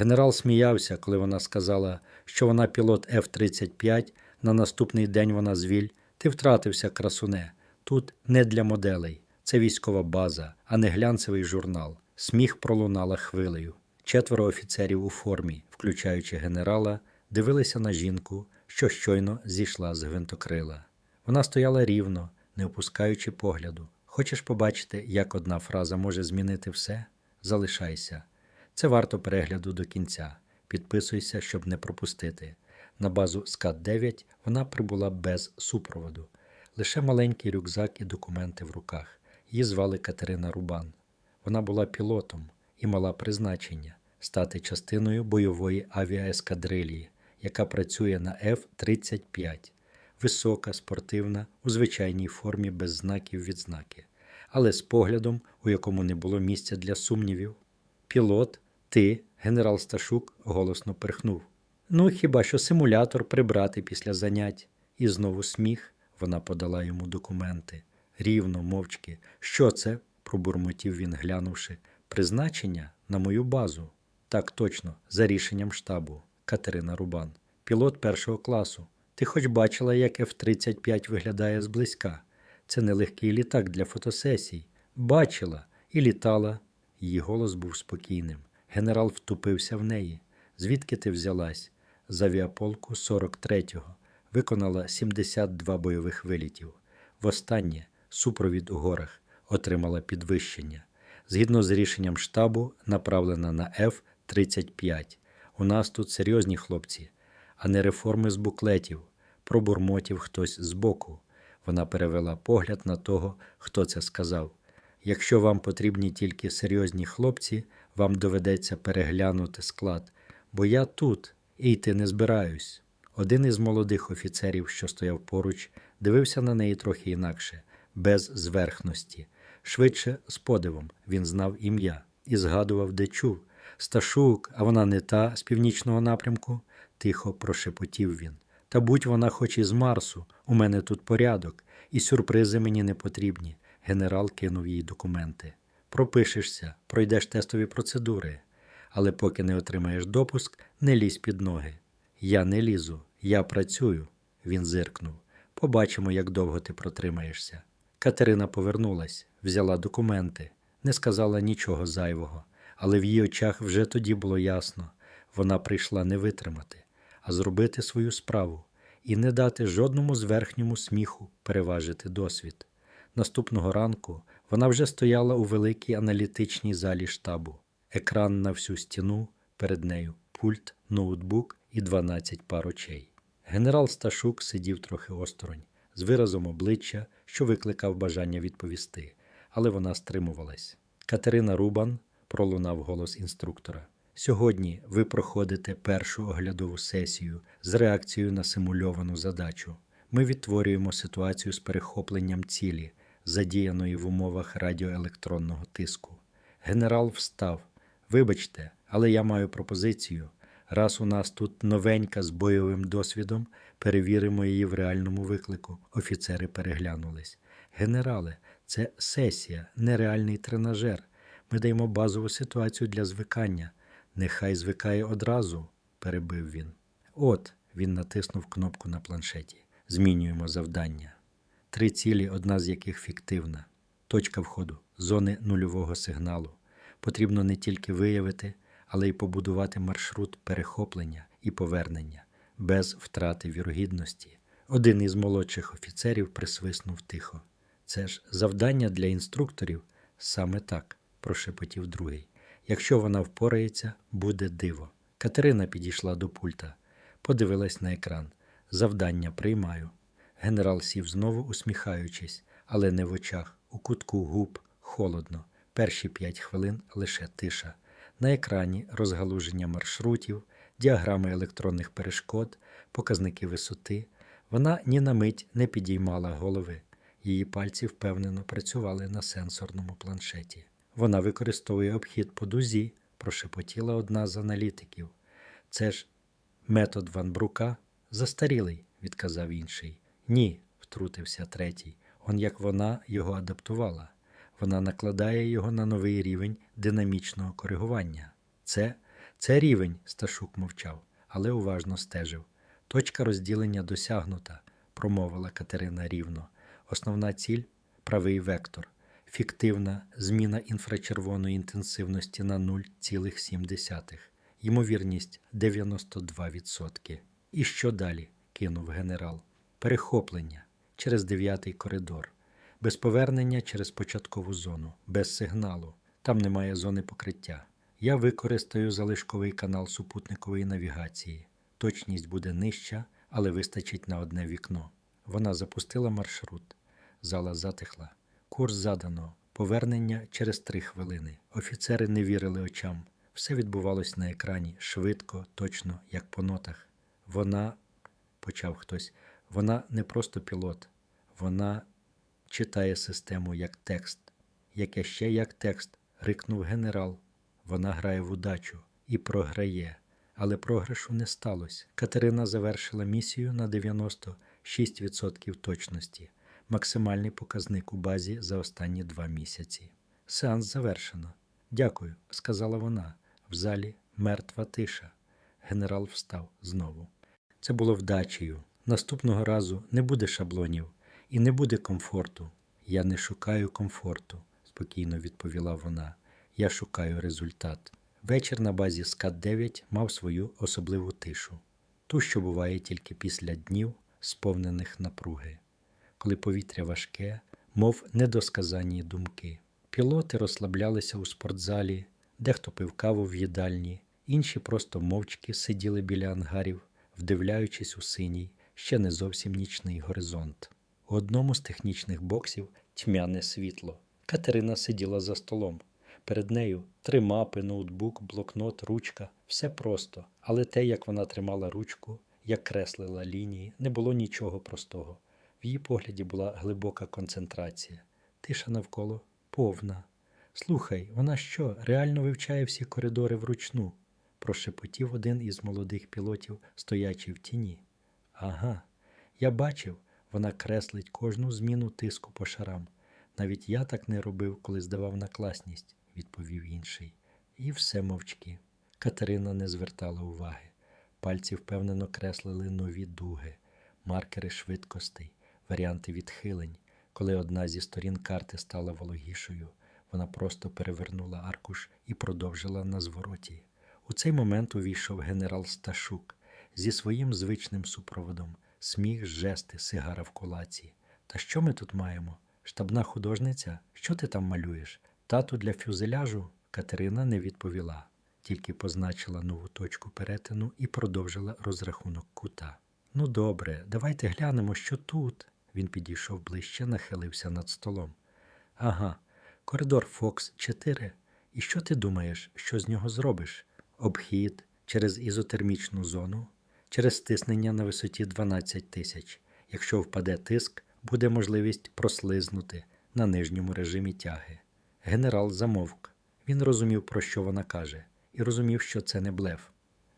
Генерал сміявся, коли вона сказала, що вона пілот F-35, на наступний день вона звіль. Ти втратився, красуне. Тут не для моделей. Це військова база, а не глянцевий журнал. Сміх пролунала хвилею. Четверо офіцерів у формі, включаючи генерала, дивилися на жінку, що щойно зійшла з гвинтокрила. Вона стояла рівно, не опускаючи погляду. Хочеш побачити, як одна фраза може змінити все? Залишайся. Це варто перегляду до кінця. Підписуйся, щоб не пропустити. На базу СКАТ-9 вона прибула без супроводу. Лише маленький рюкзак і документи в руках. Її звали Катерина Рубан. Вона була пілотом і мала призначення стати частиною бойової авіаескадрилії, яка працює на F-35. Висока, спортивна, у звичайній формі без знаків відзнаки, але з поглядом, у якому не було місця для сумнівів. Пілот, ти, генерал Сташук, голосно перхнув. Ну, хіба що симулятор прибрати після занять. І знову сміх. Вона подала йому документи. Рівно, мовчки. Що це? пробурмотів він, глянувши. Призначення на мою базу. Так точно, за рішенням штабу. Катерина Рубан. Пілот першого класу. Ти хоч бачила, як F-35 виглядає зблизька? Це нелегкий літак для фотосесій. Бачила і літала. Її голос був спокійним. Генерал втупився в неї. Звідки ти взялась? З авіаполку 43-го. Виконала 72 бойових вилітів. Востаннє супровід у горах отримала підвищення. Згідно з рішенням штабу, направлена на F-35. У нас тут серйозні хлопці, а не реформи з буклетів. Пробурмотів хтось збоку. Вона перевела погляд на того, хто це сказав. Якщо вам потрібні тільки серйозні хлопці, вам доведеться переглянути склад, бо я тут і йти не збираюсь. Один із молодих офіцерів, що стояв поруч, дивився на неї трохи інакше, без зверхності. Швидше з подивом він знав ім'я і згадував, де чув. Сташук, а вона не та з північного напрямку, тихо прошепотів він. Та будь вона хоч із Марсу, у мене тут порядок, і сюрпризи мені не потрібні. Генерал кинув їй документи. Пропишешся, пройдеш тестові процедури, але поки не отримаєш допуск, не лізь під ноги. Я не лізу, я працюю, він зиркнув. Побачимо, як довго ти протримаєшся. Катерина повернулась, взяла документи, не сказала нічого зайвого, але в її очах вже тоді було ясно вона прийшла не витримати, а зробити свою справу і не дати жодному зверхньому сміху переважити досвід. Наступного ранку вона вже стояла у великій аналітичній залі штабу, екран на всю стіну, перед нею пульт, ноутбук і 12 пар очей. Генерал Сташук сидів трохи осторонь, з виразом обличчя, що викликав бажання відповісти, але вона стримувалась. Катерина Рубан пролунав голос інструктора. Сьогодні ви проходите першу оглядову сесію з реакцією на симульовану задачу. Ми відтворюємо ситуацію з перехопленням цілі, задіяної в умовах радіоелектронного тиску. Генерал встав. Вибачте, але я маю пропозицію. Раз у нас тут новенька з бойовим досвідом, перевіримо її в реальному виклику. Офіцери переглянулись. Генерале, це сесія, нереальний тренажер. Ми даємо базову ситуацію для звикання. Нехай звикає одразу, перебив він. От, він натиснув кнопку на планшеті. Змінюємо завдання. Три цілі, одна з яких фіктивна. Точка входу зони нульового сигналу. Потрібно не тільки виявити, але й побудувати маршрут перехоплення і повернення без втрати вірогідності. Один із молодших офіцерів присвиснув тихо. Це ж завдання для інструкторів саме так, прошепотів другий. Якщо вона впорається, буде диво. Катерина підійшла до пульта, подивилась на екран. Завдання приймаю. Генерал сів знову, усміхаючись, але не в очах, у кутку губ, холодно. Перші п'ять хвилин лише тиша. На екрані розгалуження маршрутів, діаграми електронних перешкод, показники висоти. Вона ні на мить не підіймала голови. Її пальці впевнено працювали на сенсорному планшеті. Вона використовує обхід по дузі, прошепотіла одна з аналітиків. Це ж метод Ван Брука застарілий, відказав інший. Ні, втрутився третій. Он як вона його адаптувала. Вона накладає його на новий рівень динамічного коригування. Це, Це рівень, Сташук мовчав, але уважно стежив. Точка розділення досягнута, промовила Катерина рівно. Основна ціль правий вектор. Фіктивна зміна інфрачервоної інтенсивності на 0,7. Ймовірність 92%. І що далі? кинув генерал. Перехоплення через дев'ятий коридор. Без повернення через початкову зону, без сигналу. Там немає зони покриття. Я використаю залишковий канал супутникової навігації. Точність буде нижча, але вистачить на одне вікно. Вона запустила маршрут. Зала затихла. Курс задано. Повернення через три хвилини. Офіцери не вірили очам. Все відбувалось на екрані швидко, точно, як по нотах. Вона, почав хтось, вона не просто пілот, вона читає систему як текст. Яке ще як текст, рикнув генерал. Вона грає в удачу і програє. Але програшу не сталося. Катерина завершила місію на 96% точності, максимальний показник у базі за останні два місяці. Сеанс завершено. Дякую, сказала вона. В залі мертва тиша. Генерал встав знову. Це було вдачею. Наступного разу не буде шаблонів і не буде комфорту. Я не шукаю комфорту, спокійно відповіла вона. Я шукаю результат. Вечір на базі СКАТ-9 мав свою особливу тишу, ту, що буває тільки після днів, сповнених напруги, коли повітря важке, мов недосказані думки. Пілоти розслаблялися у спортзалі, дехто пив каву в їдальні, інші просто мовчки сиділи біля ангарів, вдивляючись у синій, ще не зовсім нічний горизонт. У одному з технічних боксів тьмяне світло. Катерина сиділа за столом. Перед нею три мапи, ноутбук, блокнот, ручка. Все просто, але те, як вона тримала ручку, як креслила лінії, не було нічого простого. В її погляді була глибока концентрація. Тиша навколо повна. Слухай, вона що, реально вивчає всі коридори вручну? прошепотів один із молодих пілотів, стоячи в тіні. Ага, я бачив, вона креслить кожну зміну тиску по шарам. Навіть я так не робив, коли здавав на класність, відповів інший. І все мовчки. Катерина не звертала уваги. Пальці впевнено креслили нові дуги, маркери швидкостей, варіанти відхилень. Коли одна зі сторін карти стала вологішою, вона просто перевернула аркуш і продовжила на звороті. У цей момент увійшов генерал Сташук зі своїм звичним супроводом, сміх, жести, сигара в кулаці. Та що ми тут маємо? Штабна художниця, що ти там малюєш? Тату для фюзеляжу? Катерина не відповіла, тільки позначила нову точку перетину і продовжила розрахунок кута. Ну, добре, давайте глянемо, що тут. Він підійшов ближче, нахилився над столом. Ага, коридор Фокс 4. І що ти думаєш, що з нього зробиш? Обхід через ізотермічну зону, через стиснення на висоті 12 тисяч. Якщо впаде тиск, буде можливість прослизнути на нижньому режимі тяги. Генерал замовк. Він розумів, про що вона каже, і розумів, що це не блеф.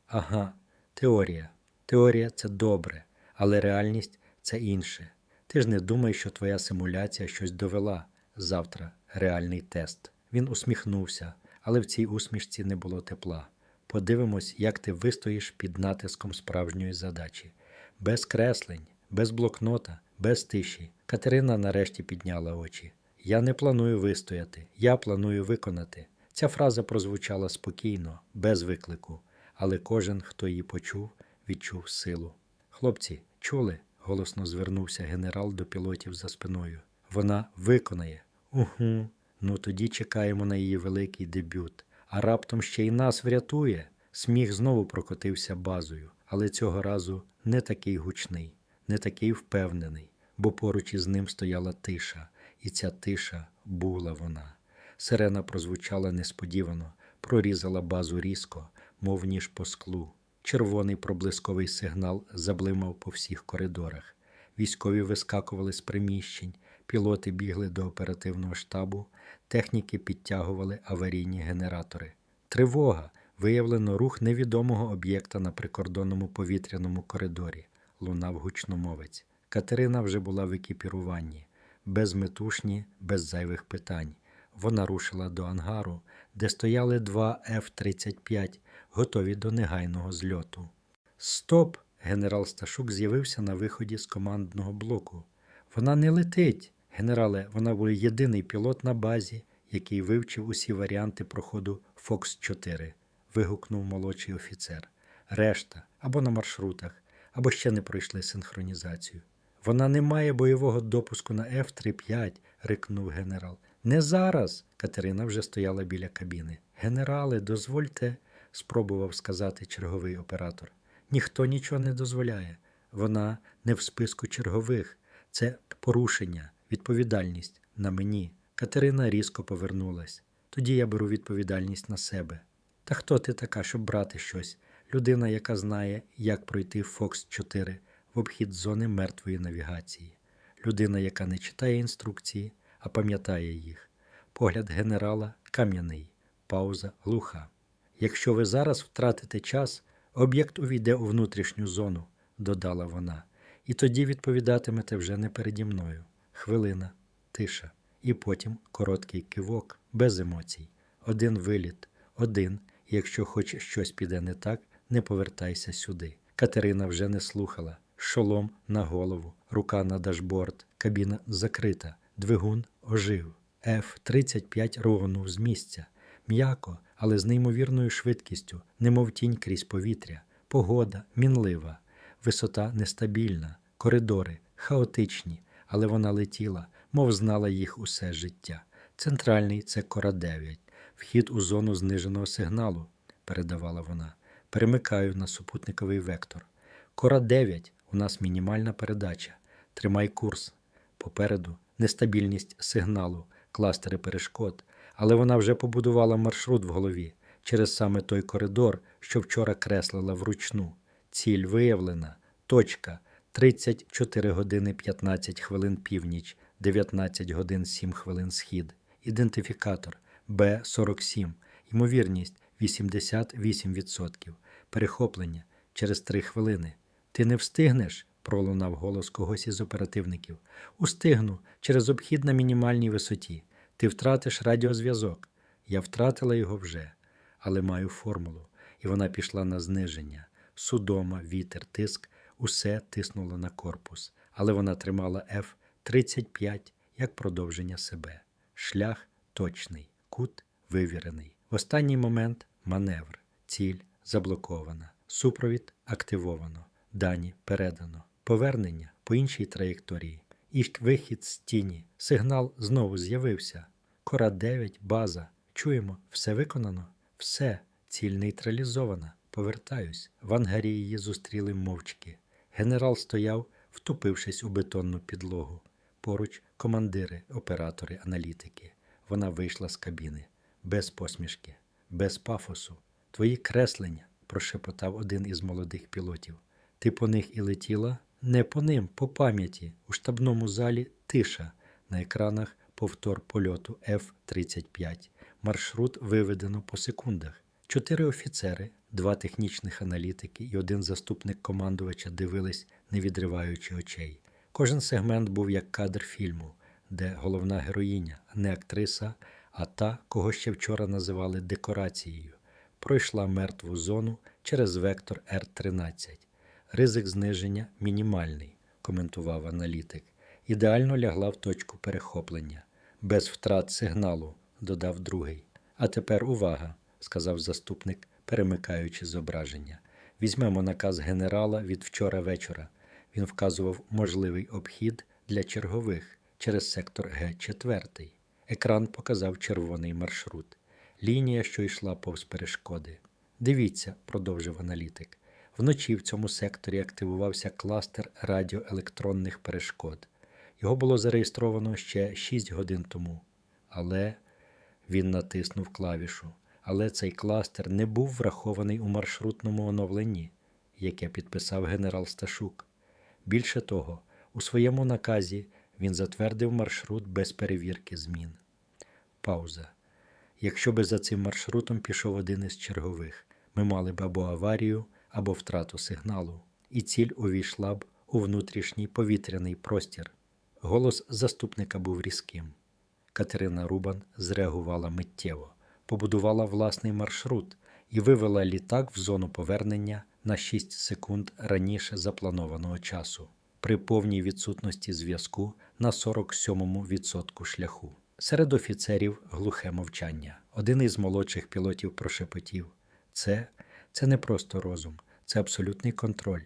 Ага, теорія. Теорія це добре, але реальність це інше. Ти ж не думай, що твоя симуляція щось довела. Завтра реальний тест. Він усміхнувся, але в цій усмішці не було тепла. Подивимось, як ти вистоїш під натиском справжньої задачі. Без креслень, без блокнота, без тиші. Катерина нарешті підняла очі. Я не планую вистояти, я планую виконати. Ця фраза прозвучала спокійно, без виклику, але кожен, хто її почув, відчув силу. Хлопці, чули? голосно звернувся генерал до пілотів за спиною. Вона виконає. Угу. Ну тоді чекаємо на її великий дебют. А раптом ще й нас врятує. Сміх знову прокотився базою, але цього разу не такий гучний, не такий впевнений, бо поруч із ним стояла тиша, і ця тиша була вона. Сирена прозвучала несподівано, прорізала базу різко, мов ніж по склу. Червоний проблисковий сигнал заблимав по всіх коридорах. Військові вискакували з приміщень, пілоти бігли до оперативного штабу, техніки підтягували аварійні генератори. Тривога! Виявлено рух невідомого об'єкта на прикордонному повітряному коридорі, лунав гучномовець. Катерина вже була в екіпіруванні, безметушні, без зайвих питань. Вона рушила до ангару, де стояли два F-35, готові до негайного зльоту. Стоп! Генерал Сташук з'явився на виході з командного блоку. Вона не летить. Генерале, вона був єдиний пілот на базі, який вивчив усі варіанти проходу Фокс 4 вигукнув молодший офіцер. Решта або на маршрутах, або ще не пройшли синхронізацію. Вона не має бойового допуску на F-35, рикнув генерал. Не зараз. Катерина вже стояла біля кабіни. Генерале, дозвольте, спробував сказати черговий оператор. Ніхто нічого не дозволяє. Вона не в списку чергових. Це порушення, відповідальність на мені. Катерина різко повернулась. Тоді я беру відповідальність на себе. Та хто ти така, щоб брати щось? Людина, яка знає, як пройти Фокс 4 в обхід зони мертвої навігації. Людина, яка не читає інструкції, а пам'ятає їх. Погляд генерала кам'яний, пауза глуха. Якщо ви зараз втратите час, об'єкт увійде у внутрішню зону, додала вона, і тоді відповідатимете вже не переді мною. Хвилина, тиша, і потім короткий кивок, без емоцій. Один виліт, один, якщо хоч щось піде не так, не повертайся сюди. Катерина вже не слухала. Шолом на голову, рука на дашборд, кабіна закрита, двигун ожив. F-35 рвонув з місця. М'яко, але з неймовірною швидкістю, немов тінь крізь повітря, погода мінлива, висота нестабільна, коридори хаотичні, але вона летіла, мов знала їх усе життя. Центральний це кора 9, вхід у зону зниженого сигналу, передавала вона. Перемикаю на супутниковий вектор. Кора 9, у нас мінімальна передача. Тримай курс. Попереду нестабільність сигналу, кластери перешкод, але вона вже побудувала маршрут в голові через саме той коридор, що вчора креслила вручну. Ціль виявлена. Точка 34 години 15 хвилин північ, 19 годин 7 хвилин схід. Ідентифікатор Б47. Ймовірність 88%. Перехоплення через 3 хвилини. Ти не встигнеш? пролунав голос когось із оперативників. Устигну через обхід на мінімальній висоті. Ти втратиш радіозв'язок. Я втратила його вже, але маю формулу, і вона пішла на зниження. Судома, вітер, тиск, усе тиснуло на корпус, але вона тримала F-35 як продовження себе. Шлях точний, кут вивірений. В останній момент маневр, ціль заблокована, супровід активовано, дані передано, повернення по іншій траєкторії. І вихід з тіні. Сигнал знову з'явився. Кора 9, база. Чуємо, все виконано, все, ціль нейтралізована. Повертаюсь. В ангарі її зустріли мовчки. Генерал стояв, втупившись у бетонну підлогу. Поруч командири, оператори, аналітики. Вона вийшла з кабіни. Без посмішки, без пафосу. Твої креслення, прошепотав один із молодих пілотів. Ти по них і летіла? Не по ним, по пам'яті. У штабному залі тиша. На екранах повтор польоту F-35. Маршрут виведено по секундах. Чотири офіцери, два технічних аналітики і один заступник командувача дивились, не відриваючи очей. Кожен сегмент був як кадр фільму, де головна героїня, не актриса, а та, кого ще вчора називали декорацією, пройшла мертву зону через вектор Р-13. Ризик зниження мінімальний, коментував аналітик. Ідеально лягла в точку перехоплення, без втрат сигналу, додав другий. А тепер увага, сказав заступник, перемикаючи зображення. Візьмемо наказ генерала від вчора вечора. Він вказував можливий обхід для чергових через сектор Г4. Екран показав червоний маршрут. Лінія, що йшла повз перешкоди. Дивіться, продовжив аналітик. Вночі в цьому секторі активувався кластер радіоелектронних перешкод. Його було зареєстровано ще 6 годин тому. Але він натиснув клавішу. Але цей кластер не був врахований у маршрутному оновленні, яке підписав генерал Сташук. Більше того, у своєму наказі він затвердив маршрут без перевірки змін. Пауза. Якщо би за цим маршрутом пішов один із чергових, ми мали б або аварію, або втрату сигналу, і ціль увійшла б у внутрішній повітряний простір. Голос заступника був різким. Катерина Рубан зреагувала миттєво, побудувала власний маршрут і вивела літак в зону повернення на 6 секунд раніше запланованого часу, при повній відсутності зв'язку на 47-му відсотку шляху. Серед офіцерів глухе мовчання. Один із молодших пілотів прошепотів: це, це не просто розум, це абсолютний контроль.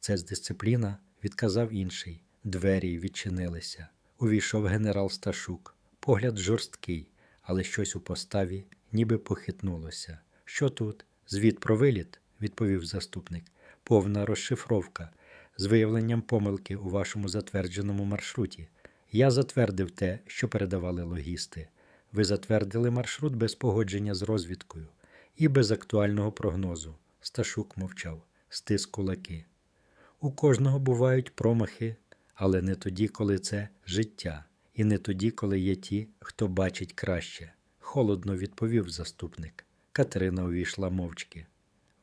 Це з дисципліна, відказав інший. Двері відчинилися. Увійшов генерал Сташук. Погляд жорсткий, але щось у поставі ніби похитнулося. Що тут? Звіт про виліт, відповів заступник. Повна розшифровка з виявленням помилки у вашому затвердженому маршруті. Я затвердив те, що передавали логісти. Ви затвердили маршрут без погодження з розвідкою і без актуального прогнозу. Сташук мовчав, стис кулаки. У кожного бувають промахи, але не тоді, коли це життя, і не тоді, коли є ті, хто бачить краще. Холодно відповів заступник. Катерина увійшла мовчки.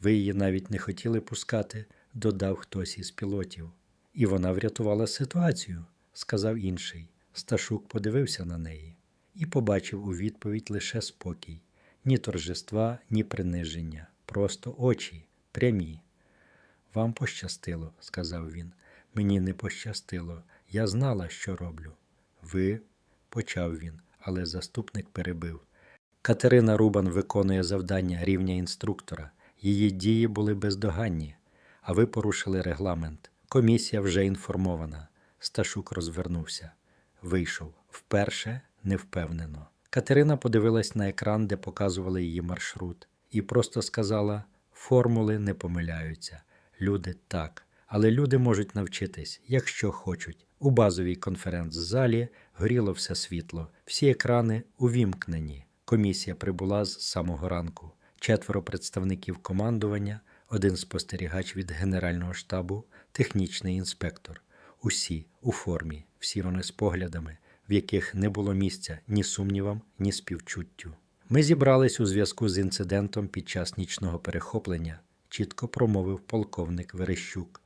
Ви її навіть не хотіли пускати, додав хтось із пілотів. І вона врятувала ситуацію, сказав інший. Сташук подивився на неї і побачив у відповідь лише спокій, ні торжества, ні приниження, просто очі, прямі. Вам пощастило, сказав він. Мені не пощастило. Я знала, що роблю. Ви, почав він, але заступник перебив. Катерина Рубан виконує завдання рівня інструктора. Її дії були бездоганні, а ви порушили регламент. Комісія вже інформована. Сташук розвернувся. Вийшов вперше невпевнено. Катерина подивилась на екран, де показували її маршрут, і просто сказала: формули не помиляються. Люди так. Але люди можуть навчитись, якщо хочуть. У базовій конференц-залі горіло все світло, всі екрани увімкнені. Комісія прибула з самого ранку. Четверо представників командування, один спостерігач від Генерального штабу, технічний інспектор. Усі у формі, всі вони з поглядами, в яких не було місця ні сумнівам, ні співчуттю. Ми зібрались у зв'язку з інцидентом під час нічного перехоплення, чітко промовив полковник Верещук,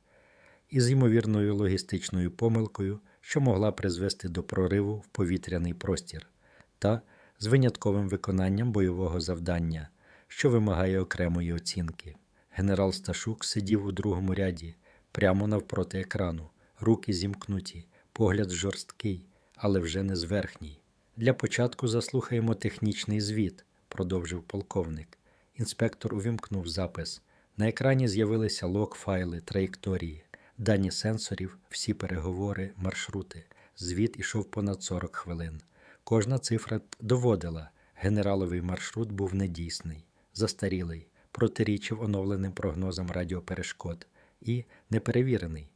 із ймовірною логістичною помилкою, що могла призвести до прориву в повітряний простір, та з винятковим виконанням бойового завдання, що вимагає окремої оцінки. Генерал Сташук сидів у другому ряді, прямо навпроти екрану, руки зімкнуті, погляд жорсткий, але вже не зверхній. Для початку заслухаємо технічний звіт, продовжив полковник. Інспектор увімкнув запис. На екрані з'явилися лог-файли, траєкторії, дані сенсорів, всі переговори, маршрути. Звіт ішов понад 40 хвилин. Кожна цифра доводила, генераловий маршрут був недійсний, застарілий, протирічив оновленим прогнозам радіоперешкод і неперевірений.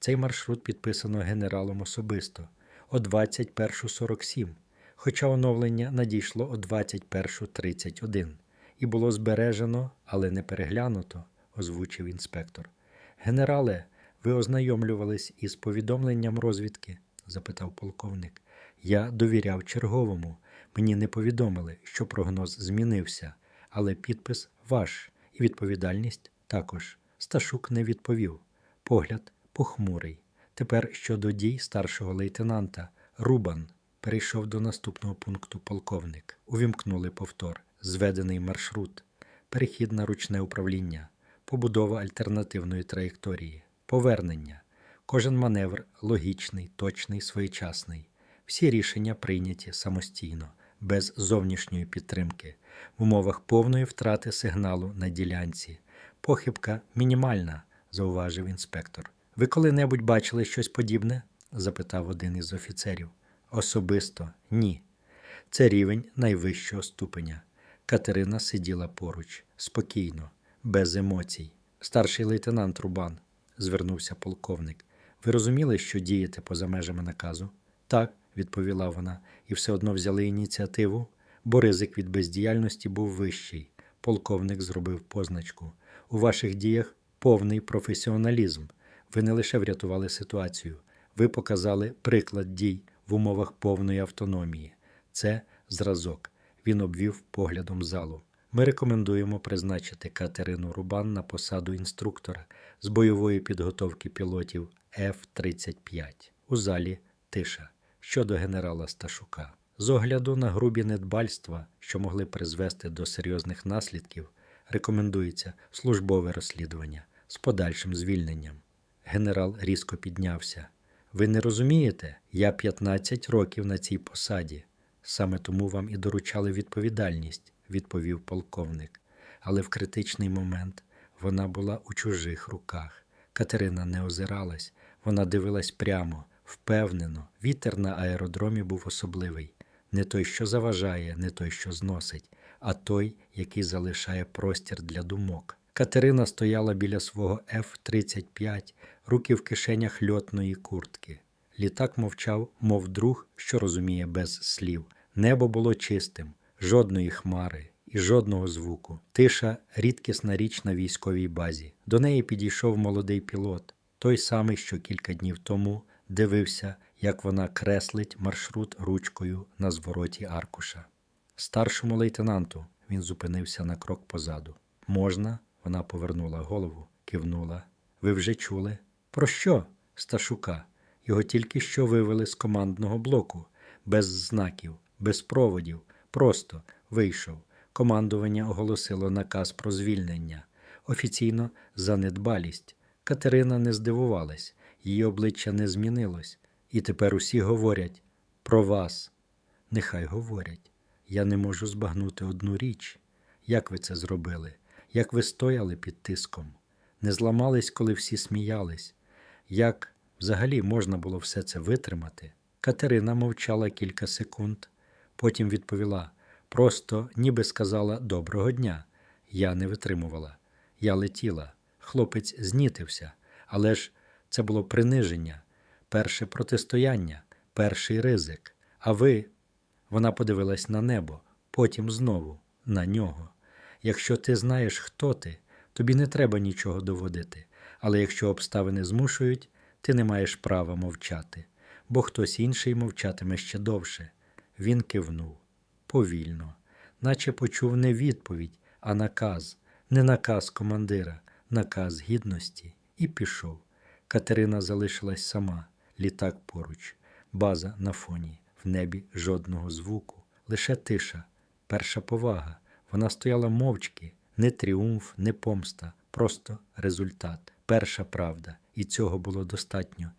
Цей маршрут підписано генералом особисто о 21.47, хоча оновлення надійшло о 21.31 і було збережено, але не переглянуто, озвучив інспектор. Генерале, ви ознайомлювались із повідомленням розвідки? запитав полковник. Я довіряв черговому. Мені не повідомили, що прогноз змінився, але підпис ваш і відповідальність також. Сташук не відповів. Погляд похмурий. Тепер щодо дій старшого лейтенанта Рубан перейшов до наступного пункту полковник. Увімкнули повтор, зведений маршрут, перехід на ручне управління, побудова альтернативної траєкторії, повернення. Кожен маневр логічний, точний, своєчасний. Всі рішення прийняті самостійно, без зовнішньої підтримки, в умовах повної втрати сигналу на ділянці. Похибка мінімальна, зауважив інспектор. Ви коли-небудь бачили щось подібне? запитав один із офіцерів. Особисто ні. Це рівень найвищого ступеня. Катерина сиділа поруч, спокійно, без емоцій. Старший лейтенант Рубан, звернувся полковник. Ви розуміли, що дієте поза межами наказу? Так, відповіла вона, і все одно взяли ініціативу, бо ризик від бездіяльності був вищий. Полковник зробив позначку. У ваших діях повний професіоналізм. Ви не лише врятували ситуацію, ви показали приклад дій в умовах повної автономії. Це зразок. Він обвів поглядом залу. Ми рекомендуємо призначити Катерину Рубан на посаду інструктора з бойової підготовки пілотів F-35. У залі тиша щодо генерала Сташука. З огляду на грубі недбальства, що могли призвести до серйозних наслідків, рекомендується службове розслідування з подальшим звільненням. Генерал різко піднявся. Ви не розумієте, я 15 років на цій посаді. Саме тому вам і доручали відповідальність, відповів полковник. Але в критичний момент вона була у чужих руках. Катерина не озиралась, вона дивилась прямо, впевнено. Вітер на аеродромі був особливий. Не той, що заважає, не той, що зносить, а той, який залишає простір для думок. Катерина стояла біля свого F-35, руки в кишенях льотної куртки. Літак мовчав, мов друг, що розуміє без слів. Небо було чистим, жодної хмари і жодного звуку. Тиша рідкісна річ на військовій базі. До неї підійшов молодий пілот, той самий, що кілька днів тому дивився, як вона креслить маршрут ручкою на звороті аркуша. Старшому лейтенанту він зупинився на крок позаду. Можна? Вона повернула голову, кивнула. Ви вже чули? Про що? Сташука. Його тільки що вивели з командного блоку, без знаків, без проводів. Просто вийшов. Командування оголосило наказ про звільнення. Офіційно за недбалість. Катерина не здивувалась, її обличчя не змінилось. І тепер усі говорять про вас. Нехай говорять. Я не можу збагнути одну річ. Як ви це зробили? Як ви стояли під тиском? Не зламались, коли всі сміялись? Як взагалі можна було все це витримати? Катерина мовчала кілька секунд, потім відповіла просто, ніби сказала доброго дня. Я не витримувала. Я летіла. Хлопець знітився, але ж це було приниження, перше протистояння, перший ризик. А ви вона подивилась на небо, потім знову на нього. Якщо ти знаєш, хто ти, тобі не треба нічого доводити. Але якщо обставини змушують, ти не маєш права мовчати, бо хтось інший мовчатиме ще довше. Він кивнув повільно, наче почув не відповідь, а наказ, не наказ командира, наказ гідності, і пішов. Катерина залишилась сама, літак поруч, база на фоні, в небі жодного звуку, лише тиша, перша повага. Вона стояла мовчки, не тріумф, не помста, просто результат, перша правда, і цього було достатньо.